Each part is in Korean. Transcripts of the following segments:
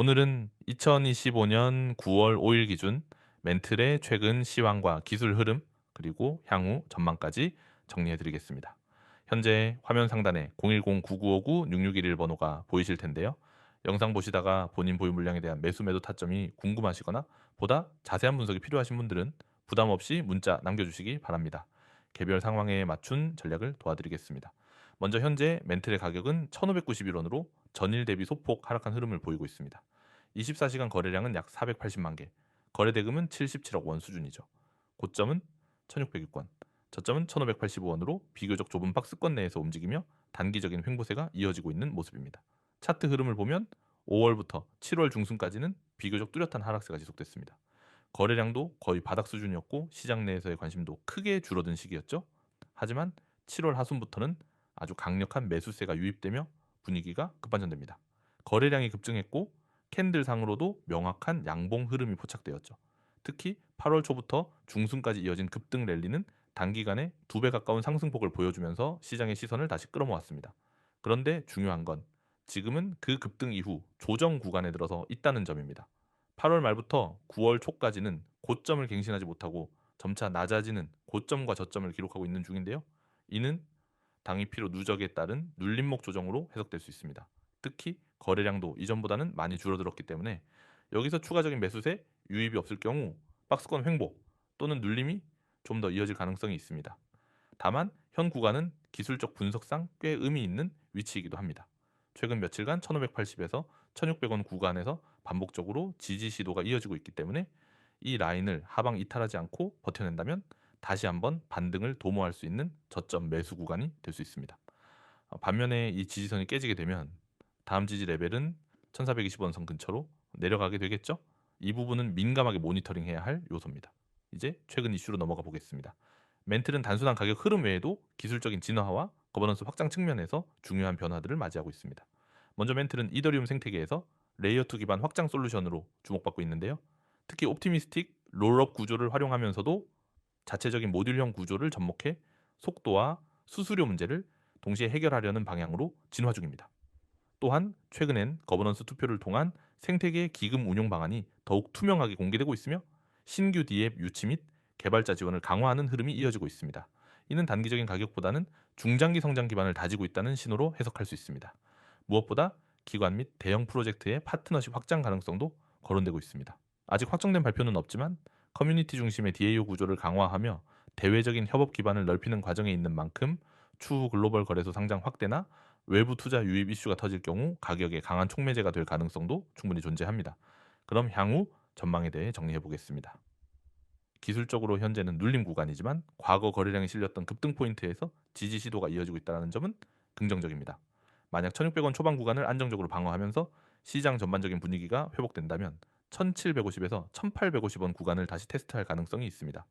오늘은 2025년 9월 5일 기준 멘틀의 최근 시황과 기술 흐름 그리고 향후 전망까지 정리해 드리겠습니다. 현재 화면 상단에 010-9959-6611 번호가 보이실 텐데요. 영상 보시다가 본인 보유 물량에 대한 매수 매도 타점이 궁금하시거나 보다 자세한 분석이 필요하신 분들은 부담 없이 문자 남겨주시기 바랍니다. 개별 상황에 맞춘 전략을 도와드리겠습니다. 먼저 현재 멘틀의 가격은 1,591원으로 전일 대비 소폭 하락한 흐름을 보이고 있습니다. 24시간 거래량은 약 480만 개, 거래 대금은 77억 원 수준이죠. 고점은 1,606원, 저점은 1,585원으로 비교적 좁은 박스권 내에서 움직이며 단기적인 횡보세가 이어지고 있는 모습입니다. 차트 흐름을 보면 5월부터 7월 중순까지는 비교적 뚜렷한 하락세가 지속됐습니다. 거래량도 거의 바닥 수준이었고 시장 내에서의 관심도 크게 줄어든 시기였죠. 하지만 7월 하순부터는 아주 강력한 매수세가 유입되며 분위기가 급반전됩니다. 거래량이 급증했고 캔들상으로도 명확한 양봉 흐름이 포착되었죠. 특히 8월 초부터 중순까지 이어진 급등 랠리는 단기간에 두 배 가까운 상승폭을 보여주면서 시장의 시선을 다시 끌어모았습니다. 그런데 중요한 건 지금은 그 급등 이후 조정 구간에 들어서 있다는 점입니다. 8월 말부터 9월 초까지는 고점을 갱신하지 못하고 점차 낮아지는 고점과 저점을 기록하고 있는 중인데요. 이는 당위피로 누적에 따른 눌림목 조정으로 해석될 수 있습니다. 특히 거래량도 이전보다는 많이 줄어들었기 때문에 여기서 추가적인 매수세 유입이 없을 경우 박스권 횡보 또는 눌림이 좀 더 이어질 가능성이 있습니다. 다만 현 구간은 기술적 분석상 꽤 의미 있는 위치이기도 합니다. 최근 며칠간 1580에서 1600원 구간에서 반복적으로 지지 시도가 이어지고 있기 때문에 이 라인을 하방 이탈하지 않고 버텨낸다면 다시 한번 반등을 도모할 수 있는 저점 매수 구간이 될 수 있습니다. 어, 반면에 이 지지선이 깨지게 되면 다음 지지 레벨은 1420원 선 근처로 내려가게 되겠죠? 이 부분은 민감하게 모니터링해야 할 요소입니다. 이제 최근 이슈로 넘어가 보겠습니다. 멘틀은 단순한 가격 흐름 외에도 기술적인 진화와 거버넌스 확장 측면에서 중요한 변화들을 맞이하고 있습니다. 먼저 멘틀은 이더리움 생태계에서 레이어 2 기반 확장 솔루션으로 주목받고 있는데요. 특히 옵티미스틱 롤업 구조를 활용하면서도 자체적인 모듈형 구조를 접목해 속도와 수수료 문제를 동시에 해결하려는 방향으로 진화 중입니다. 또한 최근엔 거버넌스 투표를 통한 생태계 기금 운용 방안이 더욱 투명하게 공개되고 있으며 신규 디앱 유치 및 개발자 지원을 강화하는 흐름이 이어지고 있습니다. 이는 단기적인 가격보다는 중장기 성장 기반을 다지고 있다는 신호로 해석할 수 있습니다. 무엇보다 기관 및 대형 프로젝트의 파트너십 확장 가능성도 거론되고 있습니다. 아직 확정된 발표는 없지만 커뮤니티 중심의 DAO 구조를 강화하며 대외적인 협업 기반을 넓히는 과정에 있는 만큼 추후 글로벌 거래소 상장 확대나 외부 투자 유입 이슈가 터질 경우 가격에 강한 촉매제가 될 가능성도 충분히 존재합니다. 그럼 향후 전망에 대해 정리해 보겠습니다. 기술적으로 현재는 눌림 구간이지만 과거 거래량이 실렸던 급등 포인트에서 지지 시도가 이어지고 있다는 점은 긍정적입니다. 만약 1600원 초반 구간을 안정적으로 방어하면서 시장 전반적인 분위기가 회복된다면 1750에서 1850원 구간을 다시 테스트할 가능성이 있습니다.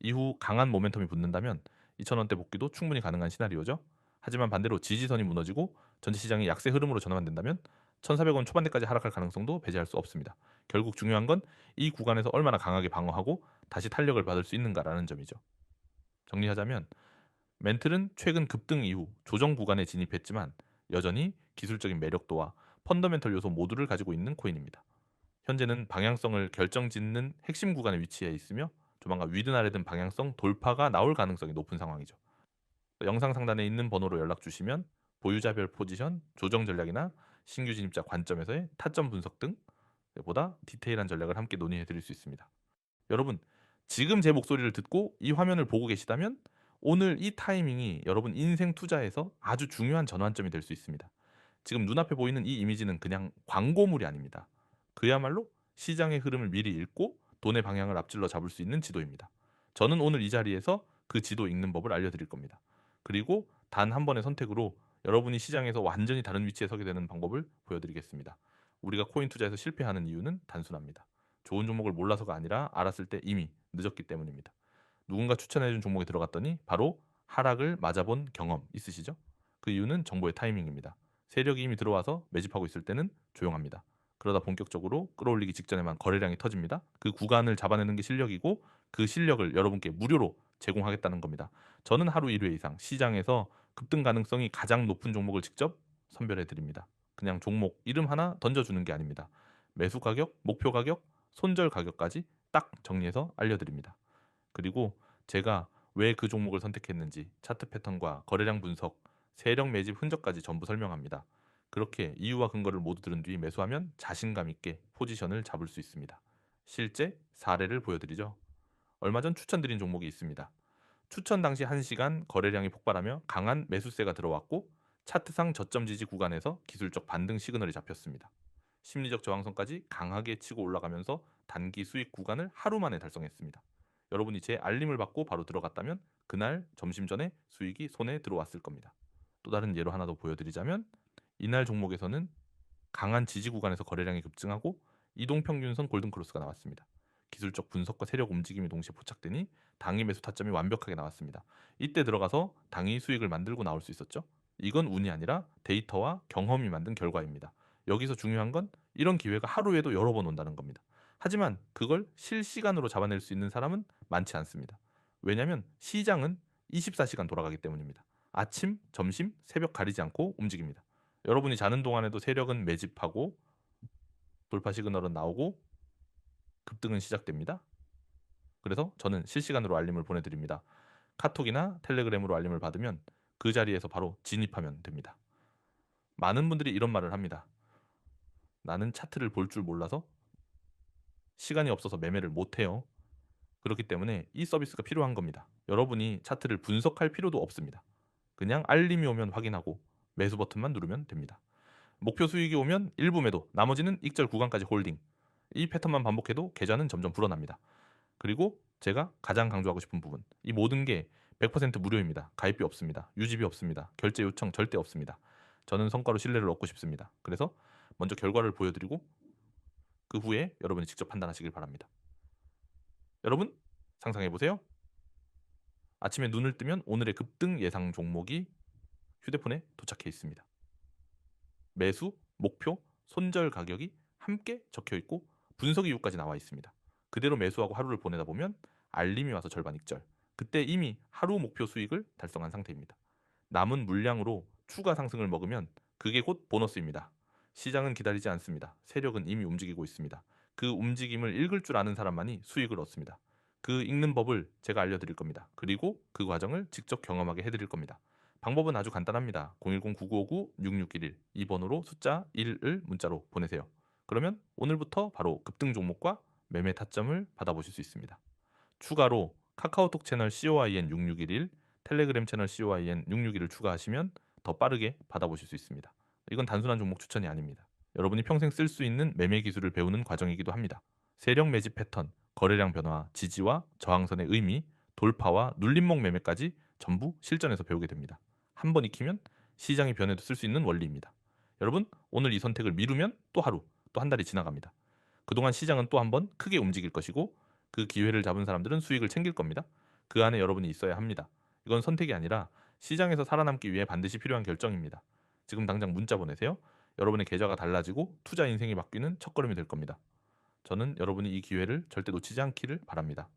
이후 강한 모멘텀이 붙는다면 2000원대 복귀도 충분히 가능한 시나리오죠. 하지만 반대로 지지선이 무너지고 전체 시장이 약세 흐름으로 전환된다면 1400원 초반대까지 하락할 가능성도 배제할 수 없습니다. 결국 중요한 건 이 구간에서 얼마나 강하게 방어하고 다시 탄력을 받을 수 있는가라는 점이죠. 정리하자면 멘틀은 최근 급등 이후 조정 구간에 진입했지만 여전히 기술적인 매력도와 펀더멘털 요소 모두를 가지고 있는 코인입니다. 현재는 방향성을 결정짓는 핵심 구간에 위치해 있으며 조만간 위든 아래든 방향성 돌파가 나올 가능성이 높은 상황이죠. 영상 상단에 있는 번호로 연락 주시면 보유자별 포지션, 조정 전략이나 신규 진입자 관점에서의 타점 분석 등 보다 디테일한 전략을 함께 논의해 드릴 수 있습니다. 여러분, 지금 제 목소리를 듣고 이 화면을 보고 계시다면 오늘 이 타이밍이 여러분 인생 투자에서 아주 중요한 전환점이 될 수 있습니다. 지금 눈앞에 보이는 이 이미지는 그냥 광고물이 아닙니다. 그야말로 시장의 흐름을 미리 읽고 돈의 방향을 앞질러 잡을 수 있는 지도입니다. 저는 오늘 이 자리에서 그 지도 읽는 법을 알려드릴 겁니다. 그리고 단 한 번의 선택으로 여러분이 시장에서 완전히 다른 위치에 서게 되는 방법을 보여드리겠습니다. 우리가 코인 투자에서 실패하는 이유는 단순합니다. 좋은 종목을 몰라서가 아니라 알았을 때 이미 늦었기 때문입니다. 누군가 추천해준 종목에 들어갔더니 바로 하락을 맞아본 경험 있으시죠? 그 이유는 정보의 타이밍입니다. 세력이 이미 들어와서 매집하고 있을 때는 조용합니다. 그러다 본격적으로 끌어올리기 직전에만 거래량이 터집니다. 그 구간을 잡아내는 게 실력이고 그 실력을 여러분께 무료로 제공하겠다는 겁니다. 저는 하루 1회 이상 시장에서 급등 가능성이 가장 높은 종목을 직접 선별해 드립니다. 그냥 종목 이름 하나 던져주는 게 아닙니다. 매수 가격, 목표 가격, 손절 가격까지 딱 정리해서 알려드립니다. 그리고 제가 왜 그 종목을 선택했는지 차트 패턴과 거래량 분석, 세력 매집 흔적까지 전부 설명합니다. 그렇게 이유와 근거를 모두 들은 뒤 매수하면 자신감 있게 포지션을 잡을 수 있습니다. 실제 사례를 보여드리죠. 얼마 전 추천드린 종목이 있습니다. 추천 당시 1시간 거래량이 폭발하며 강한 매수세가 들어왔고 차트상 저점 지지 구간에서 기술적 반등 시그널이 잡혔습니다. 심리적 저항선까지 강하게 치고 올라가면서 단기 수익 구간을 하루 만에 달성했습니다. 여러분이 제 알림을 받고 바로 들어갔다면 그날 점심 전에 수익이 손에 들어왔을 겁니다. 또 다른 예로 하나 더 보여드리자면 이날 종목에서는 강한 지지 구간에서 거래량이 급증하고 이동평균선 골든크로스가 나왔습니다. 기술적 분석과 세력 움직임이 동시에 포착되니 당일 매수 타점이 완벽하게 나왔습니다. 이때 들어가서 당일 수익을 만들고 나올 수 있었죠. 이건 운이 아니라 데이터와 경험이 만든 결과입니다. 여기서 중요한 건 이런 기회가 하루에도 여러 번 온다는 겁니다. 하지만 그걸 실시간으로 잡아낼 수 있는 사람은 많지 않습니다. 왜냐하면 시장은 24시간 돌아가기 때문입니다. 아침, 점심, 새벽 가리지 않고 움직입니다. 여러분이 자는 동안에도 세력은 매집하고 돌파 시그널은 나오고 급등은 시작됩니다. 그래서 저는 실시간으로 알림을 보내드립니다. 카톡이나 텔레그램으로 알림을 받으면 그 자리에서 바로 진입하면 됩니다. 많은 분들이 이런 말을 합니다. 나는 차트를 볼 줄 몰라서 시간이 없어서 매매를 못해요. 그렇기 때문에 이 서비스가 필요한 겁니다. 여러분이 차트를 분석할 필요도 없습니다. 그냥 알림이 오면 확인하고 매수 버튼만 누르면 됩니다. 목표 수익이 오면 일부 매도, 나머지는 익절 구간까지 홀딩. 이 패턴만 반복해도 계좌는 점점 불어납니다. 그리고 제가 가장 강조하고 싶은 부분. 이 모든 게 100% 무료입니다. 가입비 없습니다. 유지비 없습니다. 결제 요청 절대 없습니다. 저는 성과로 신뢰를 얻고 싶습니다. 그래서 먼저 결과를 보여드리고 그 후에 여러분이 직접 판단하시길 바랍니다. 여러분 상상해 보세요. 아침에 눈을 뜨면 오늘의 급등 예상 종목이 휴대폰에 도착해 있습니다. 매수, 목표, 손절 가격이 함께 적혀 있고 분석 이유까지 나와 있습니다. 그대로 매수하고 하루를 보내다 보면 알림이 와서 절반 익절. 그때 이미 하루 목표 수익을 달성한 상태입니다. 남은 물량으로 추가 상승을 먹으면 그게 곧 보너스입니다. 시장은 기다리지 않습니다. 세력은 이미 움직이고 있습니다. 그 움직임을 읽을 줄 아는 사람만이 수익을 얻습니다. 그 읽는 법을 제가 알려드릴 겁니다. 그리고 그 과정을 직접 경험하게 해드릴 겁니다. 방법은 아주 간단합니다. 010-9959-6611이 번호로 숫자 1을 문자로 보내세요. 그러면 오늘부터 바로 급등 종목과 매매 타점을 받아보실 수 있습니다. 추가로 카카오톡 채널 COIN6611, 텔레그램 채널 COIN661을 추가하시면 더 빠르게 받아보실 수 있습니다. 이건 단순한 종목 추천이 아닙니다. 여러분이 평생 쓸 수 있는 매매 기술을 배우는 과정이기도 합니다. 세력 매집 패턴, 거래량 변화, 지지와 저항선의 의미, 돌파와 눌림목 매매까지 전부 실전에서 배우게 됩니다. 한 번 익히면 시장의 변에도 쓸 수 있는 원리입니다. 여러분, 오늘 이 선택을 미루면 또 하루, 또 한 달이 지나갑니다. 그동안 시장은 또 한 번 크게 움직일 것이고 그 기회를 잡은 사람들은 수익을 챙길 겁니다. 그 안에 여러분이 있어야 합니다. 이건 선택이 아니라 시장에서 살아남기 위해 반드시 필요한 결정입니다. 지금 당장 문자 보내세요. 여러분의 계좌가 달라지고 투자 인생이 바뀌는 첫걸음이 될 겁니다. 저는 여러분이 이 기회를 절대 놓치지 않기를 바랍니다.